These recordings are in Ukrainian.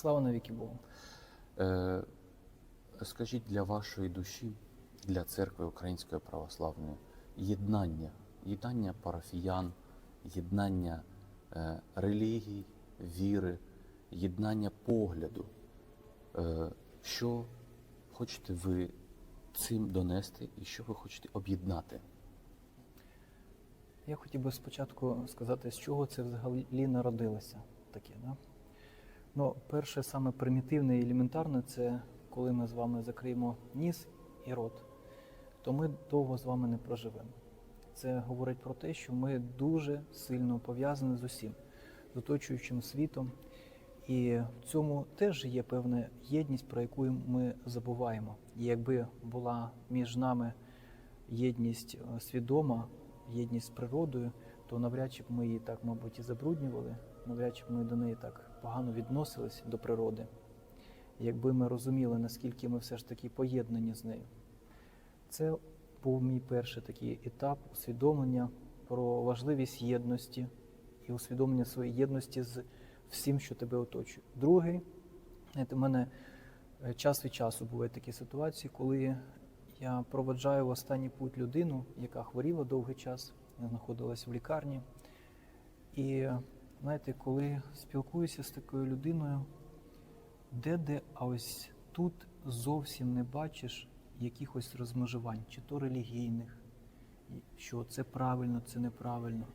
слава. Навіки Богу. Е, скажіть для вашої душі, для церкви Української православної, єднання, єднання парафіян, єднання е, релігій, віри, єднання погляду. Е, що хочете ви цим донести і що ви хочете об'єднати? Я хотів би спочатку сказати, з чого це взагалі народилося таке. Да? Ну, перше, саме примітивне і елементарне, це коли ми з вами закриємо ніс і рот, то ми довго з вами не проживемо. Це говорить про те, що ми дуже сильно пов'язані з усім, з оточуючим світом. І в цьому теж є певна єдність, про яку ми забуваємо. І якби була між нами єдність е, свідома, єдність з природою, то навряд чи б ми її так, мабуть, і забруднювали, навряд чи б ми до неї так погано відносились до природи. Якби ми розуміли, наскільки ми все ж таки поєднані з нею. Це був мій перший такий етап усвідомлення про важливість єдності і усвідомлення своєї єдності з всім, що тебе оточує. Другий, в мене е, час від часу бувають такі ситуації, коли я проведжаю в останній путь людину, яка хворіла довгий час, знаходилась в лікарні. І знаєте, коли спілкуюся з такою людиною, де-де, а ось тут зовсім не бачиш якихось розмежувань, чи то релігійних, що це правильно, це неправильно.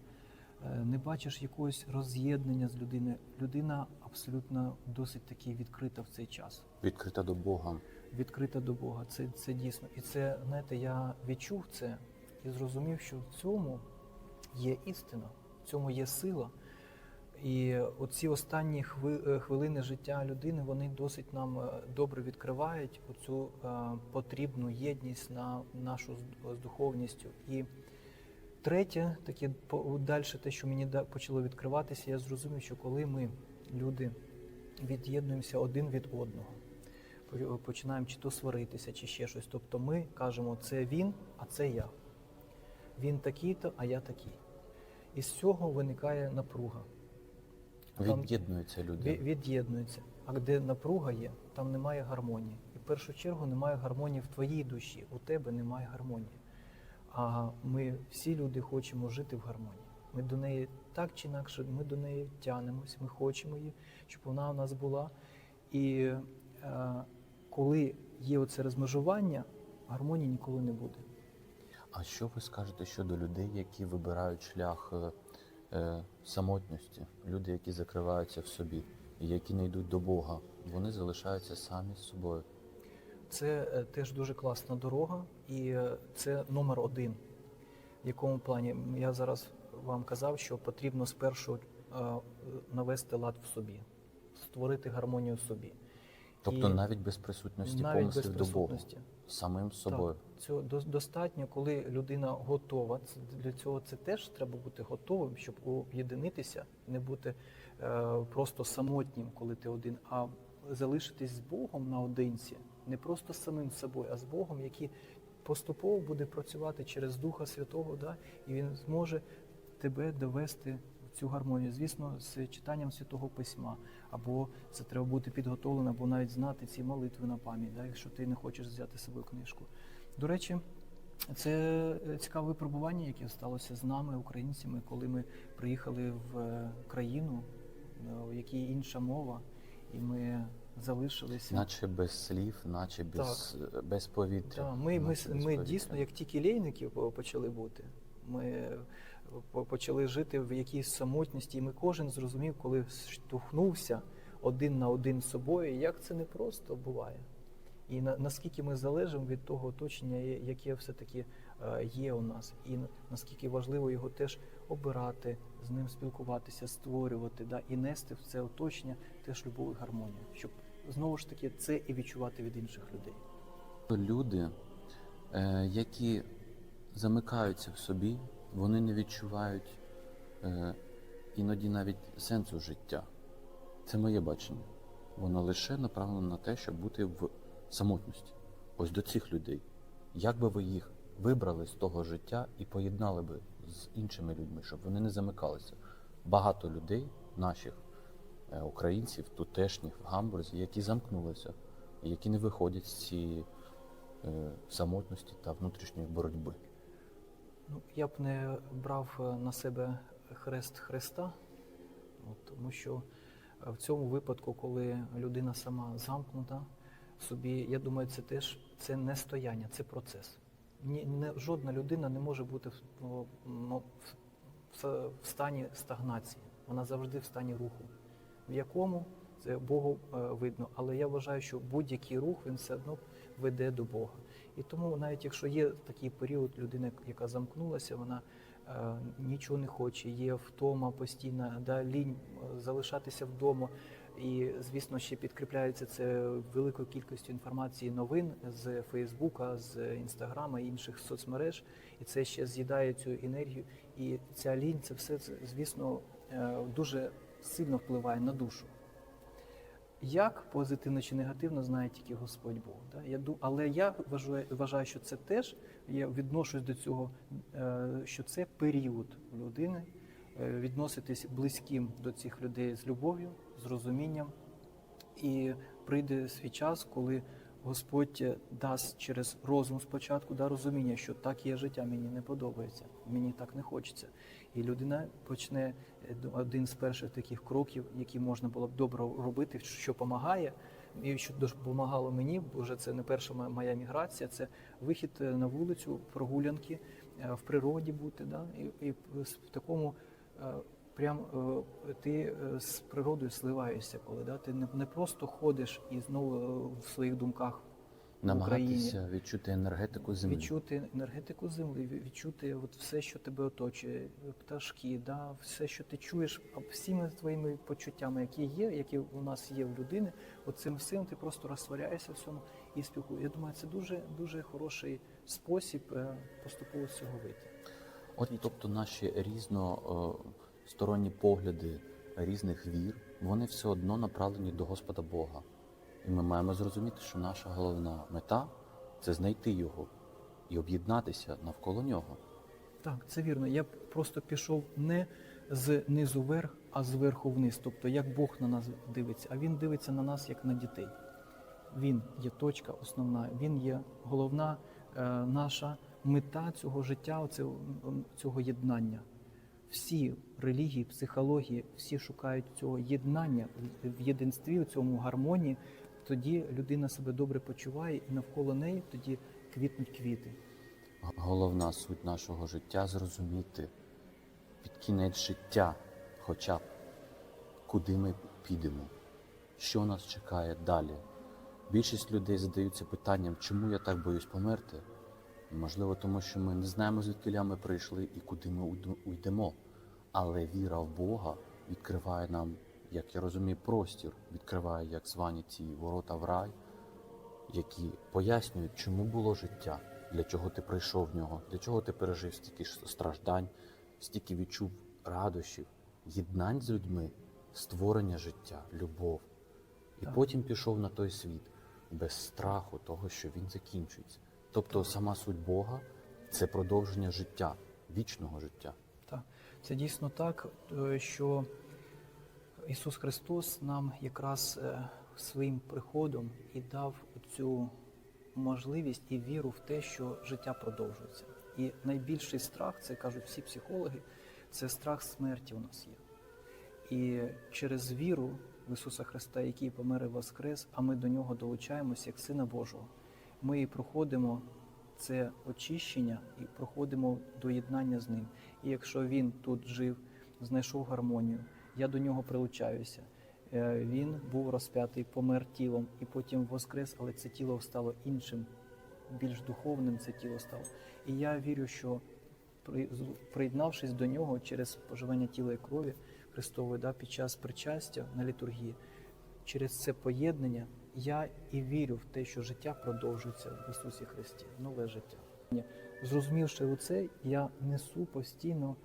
Е, Не бачиш якогось роз'єднання з людиною. Людина абсолютно досить таки відкрита в цей час Відкрита до Бога. відкрита до Бога. Це, це дійсно. І це, знаєте, я відчув це і зрозумів, що в цьому є істина, в цьому є сила. І оці останні е, хвилини життя людини вони досить нам е, добре відкривають оцю е, потрібну єдність на нашу з духовністю. І третє, таке далі те, що мені почало відкриватися, я зрозумів, що коли ми, люди, від'єднуємося один від одного, починаємо чи то сваритися, чи ще щось. Тобто ми кажемо, це він, а це я. Він такий-то, а я такий. І з цього виникає напруга. Від'єднуються люди. від'єднуються. А де напруга є, там немає гармонії. І в першу чергу немає гармонії в твоїй душі, у тебе немає гармонії. А ми всі люди хочемо жити в гармонії. Ми до неї так чи інакше, ми до неї тянемось, ми хочемо її, щоб вона у нас була. І е, коли є оце розмежування, гармонії ніколи не буде. А що ви скажете щодо людей, які вибирають шлях е, самотності, люди, які закриваються в собі, і які не йдуть до Бога, вони залишаються самі з собою. Це е, теж дуже класна дорога, і е, це номер один. В якому плані я зараз вам казав, що потрібно спершу е, навести лад в собі, створити гармонію в собі. Тобто І навіть без присутності навіть без помислів до Бога, самим собою. Так, цього достатньо, коли людина готова. Для цього це теж треба бути готовим, щоб об'єднатися, не бути е, просто самотнім, коли ти один, а залишитись з Богом наодинці, не просто самим собою, а з Богом, який поступово буде працювати через Духа Святого, да, і він зможе тебе довести цю гармонію. Звісно, з читанням святого письма, або це треба бути підготовленим, або навіть знати ці молитви на пам'ять, да, якщо ти не хочеш взяти з собою книжку. До речі, це е, цікаве випробування, яке сталося з нами, українцями, коли ми приїхали в е, країну, е, в якій інша мова, і ми залишилися. Наче без слів, наче без, без повітря. Так, ми, ми, без ми повітря. дійсно, як тільки лейники почали бути, ми почали жити в якійсь самотності, і ми кожен зрозумів, коли штовхнувся один на один з собою, як це непросто буває. І на, наскільки ми залежимо від того оточення, яке все-таки е, є у нас, і наскільки важливо його теж обирати, з ним спілкуватися, створювати, да, і нести в це оточення теж любов і гармонію, щоб знову ж таки це і відчувати від інших людей. Люди, е, які замикаються в собі, вони не відчувають е, іноді навіть сенсу життя. Це моє бачення. Воно лише направлено на те, щоб бути в самотності. Ось до цих людей. Як би ви їх вибрали з того життя і поєднали би з іншими людьми, щоб вони не замикалися? Багато людей наших е, українців, тутешніх в Гамбурзі, які замкнулися, які не виходять з цієї е, самотності та внутрішньої боротьби. Ну, я б не брав е, на себе хрест Христа, тому що в цьому випадку, коли людина сама замкнута собі, я думаю, це теж це не стояння, це процес. Ні, не, жодна людина не може бути в, ну, ну, в, в, в стані стагнації. Вона завжди в стані руху. В якому це Богу е, видно. Але я вважаю, що будь-який рух він все одно веде до Бога. І тому, навіть якщо є такий період, людина, яка замкнулася, вона нічого не хоче, є втома постійна, да, лінь е, залишатися вдома. І, звісно, ще підкріпляється це великою кількістю інформації, новин з Фейсбука, з Інстаграма і інших соцмереж. І це ще з'їдає цю енергію. І ця лінь, це все, звісно, е, дуже сильно впливає на душу. Як позитивно чи негативно знає тільки Господь Бог. Да? Я, ду- але я вважаю, вважаю, що це теж, я відношусь до цього, е, що це період людини, е, відноситись близьким до цих людей з любов'ю, з розумінням. І прийде свій час, коли Господь е, дасть через розум спочатку да, розуміння, що так є життя, мені не подобається, мені так не хочеться. І людина почне е, один з перших таких кроків, які можна було б добре робити, що допомагає, і що допомагало мені, бо вже це не перша моя міграція, це вихід е, на вулицю, прогулянки, в природі бути. Да? І, і в такому прям е, ти е, з природою сливаєшся, коли да? ти не, просто ходиш і знову е, в своїх думках в Україні. Намагатися відчути енергетику землі. Відчути енергетику землі, відчути от все, що тебе оточує, пташки, да, все, що ти чуєш, а всіми твоїми почуттями, які є, які у нас є в людини, от цим всім ти просто розтворяєшся в цьому і спілкуєшся. Я думаю, це дуже дуже хороший спосіб поступово з цього вийти. От тобто наші різносторонні погляди різних вір, вони все одно направлені до Господа Бога. І ми маємо зрозуміти, що наша головна мета це знайти його і об'єднатися навколо нього. Так, це вірно. Я просто пішов не з низу вверх, а зверху вниз. Тобто, як Бог на нас дивиться, а він дивиться на нас як на дітей. Він є точка основна, він є головна е, наша мета цього життя, м, цього єднання. Всі релігії, психології, всі шукають цього єднання в- єдинстві, в цьому гармонії. Тоді людина себе добре почуває, і навколо неї тоді квітнуть квіти. Головна суть нашого життя зрозуміти під кінець життя, хоча б куди ми підемо, що нас чекає далі. Більшість людей задаються питанням, чому я так боюсь померти. Можливо, тому що ми не знаємо, звідки ми прийшли і куди ми уйдемо. Але віра в Бога відкриває нам, як я розумію, простір, відкриває як звані ці ворота в рай, які пояснюють, чому було життя, для чого ти прийшов в нього, для чого ти пережив стільки страждань, стільки відчув радощів, єднань з людьми, створення життя, любов. І Так. потім пішов на той світ без страху того, що він закінчується. Тобто сама суть Бога це продовження життя, вічного життя. Так, це дійсно так, е, що Ісус Христос нам якраз е, своїм приходом і дав цю можливість і віру в те, що життя продовжується. І найбільший страх, це кажуть всі психологи, це страх смерті у нас є. І через віру в Ісуса Христа, який помер і воскрес, а ми до нього долучаємося як Сина Божого, ми і проходимо це очищення і проходимо до єднання з ним. І якщо він тут жив, знайшов гармонію, я до нього прилучаюся. Е, Він був розп'ятий, помер тілом і потім воскрес, але це тіло стало іншим, більш духовним це тіло стало. І я вірю, що приєднавшись до нього через споживання тіла і крові Христової да, під час причастя на літургії, через це поєднання я і вірю в те, що життя продовжується в Ісусі Христі, нове життя. Зрозумівши оце, я несу постійно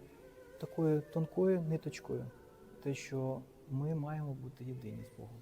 такою тонкою ниточкою, те, що ми маємо бути єдині з Богом.